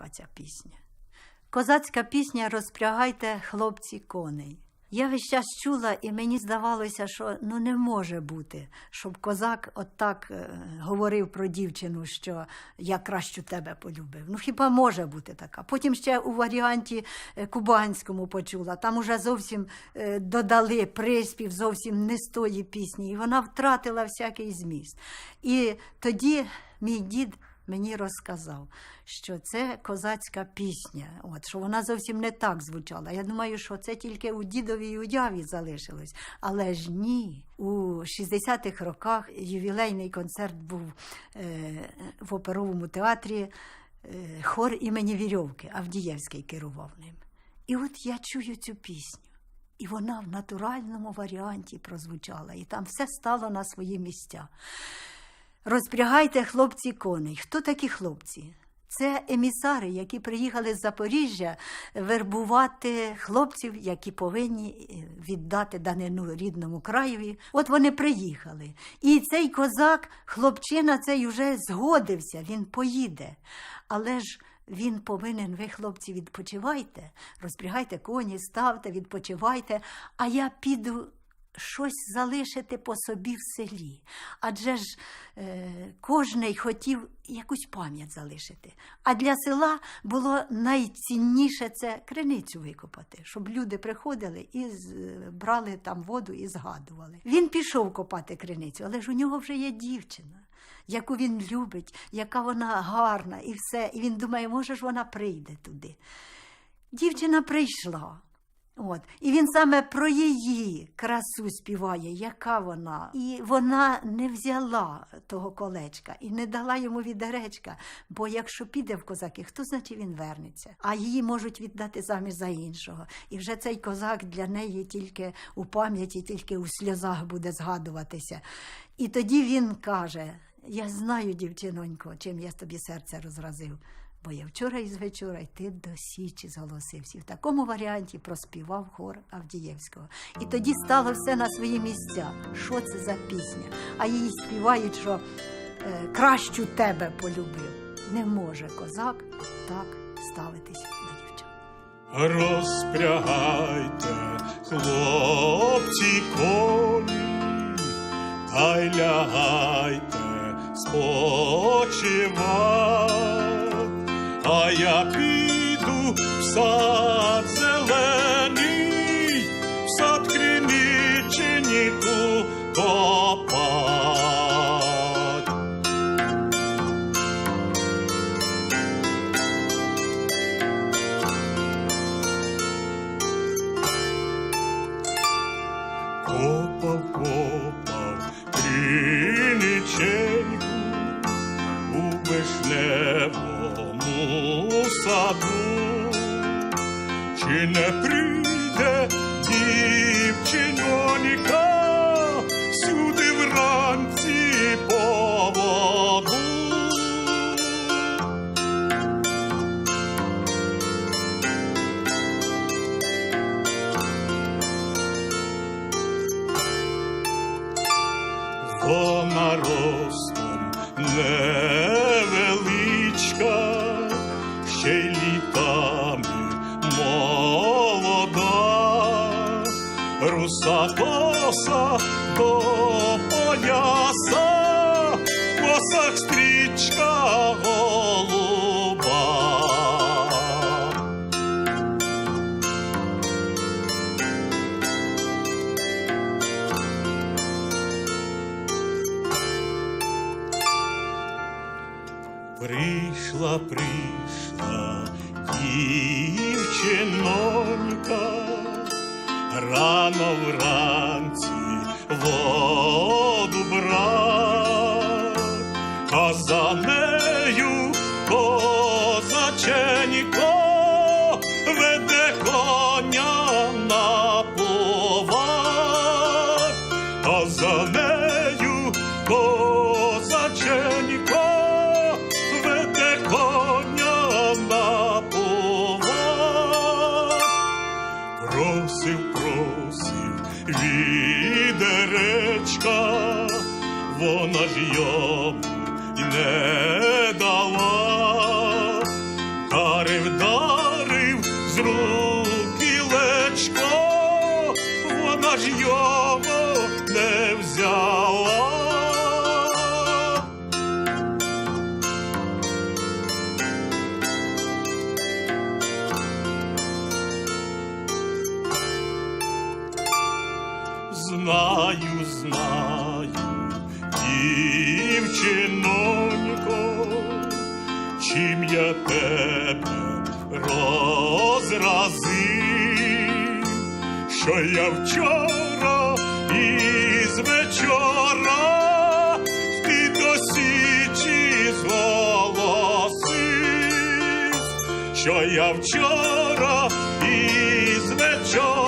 Яка пісня? Козацька пісня Розпрягайте, хлопці, коней. Я весь час чула, і мені здавалося, що ну не може бути, щоб козак отак е, говорив про дівчину, що я кращу тебе полюбив. Ну хіба може бути така? Потім ще у варіанті е, кубанському почула. Там уже зовсім е, додали приспів зовсім не з тої пісні, і вона втратила всякий зміст. І тоді мій дід мені розказав, що це козацька пісня, от, що вона зовсім не так звучала. Я думаю, що це тільки у дідовій уяві залишилось. Але ж ні. У 60-х роках ювілейний концерт був е, в оперовому театрі е, хор імені Вірьовки, Авдієвський керував ним. І от я чую цю пісню. І вона в натуральному варіанті прозвучала, і там все стало на свої місця. Розпрягайте, хлопці, коней. Хто такі хлопці? Це емісари, які приїхали з Запоріжжя вербувати хлопців, які повинні е, віддати данину рідному краєві. От вони приїхали. І цей козак, хлопчина, цей уже згодився, він поїде. Але ж він повинен, ви, хлопці, відпочивайте, розпрягайте коні, ставте, відпочивайте, а я піду щось залишити по собі в селі. Адже ж е, кожний хотів якусь пам'ять залишити. А для села було найцінніше це криницю викопати, щоб люди приходили і з- брали там воду і згадували. Він пішов копати криницю, але ж у нього вже є дівчина. Яку він любить, яка вона гарна, і все. І він думає, може ж вона прийде туди. Дівчина прийшла. От. І він саме про її красу співає, яка вона. І вона не взяла того колечка і не дала йому відеречка. Бо якщо піде в козаки, хто значить він вернеться? А її можуть віддати заміж за іншого. І вже цей козак для неї тільки у пам'яті, тільки у сльозах буде згадуватися. І тоді він каже: Я знаю, дівчинонько, чим я тобі серце розразив. Бо я вчора і з вечора йти до Січі зголосився. В такому варіанті проспівав хор Авдієвського. І тоді стало все на свої місця. Що це за пісня? А її співають, що е, кращу тебе полюбив. Не може козак так ставитись до дівчат. Розпрягайте, хлопці, коні, та й лягайте спочивать, а я піду в сад зелений, в сад криничнику копать. Копав, копав криниченьку у вишневому саду, чи не прийде дівчиньоніка сюди вранці по воду? Вона ростом невеличка, літами молода, руса коса до пояса, косах стрічка голуба. Прийшла, прийшла дівчинонька, рано вранці воду брать, а за нею козаченько веде коня відеречка, вона ж йому не дала, та дарив з руки лечко, вона ж його не взяла. Знаю, знаю, дівчинонько, чим я тебе розразив, що я вчора із вечора ти до січі зголосив, що я вчора із вечора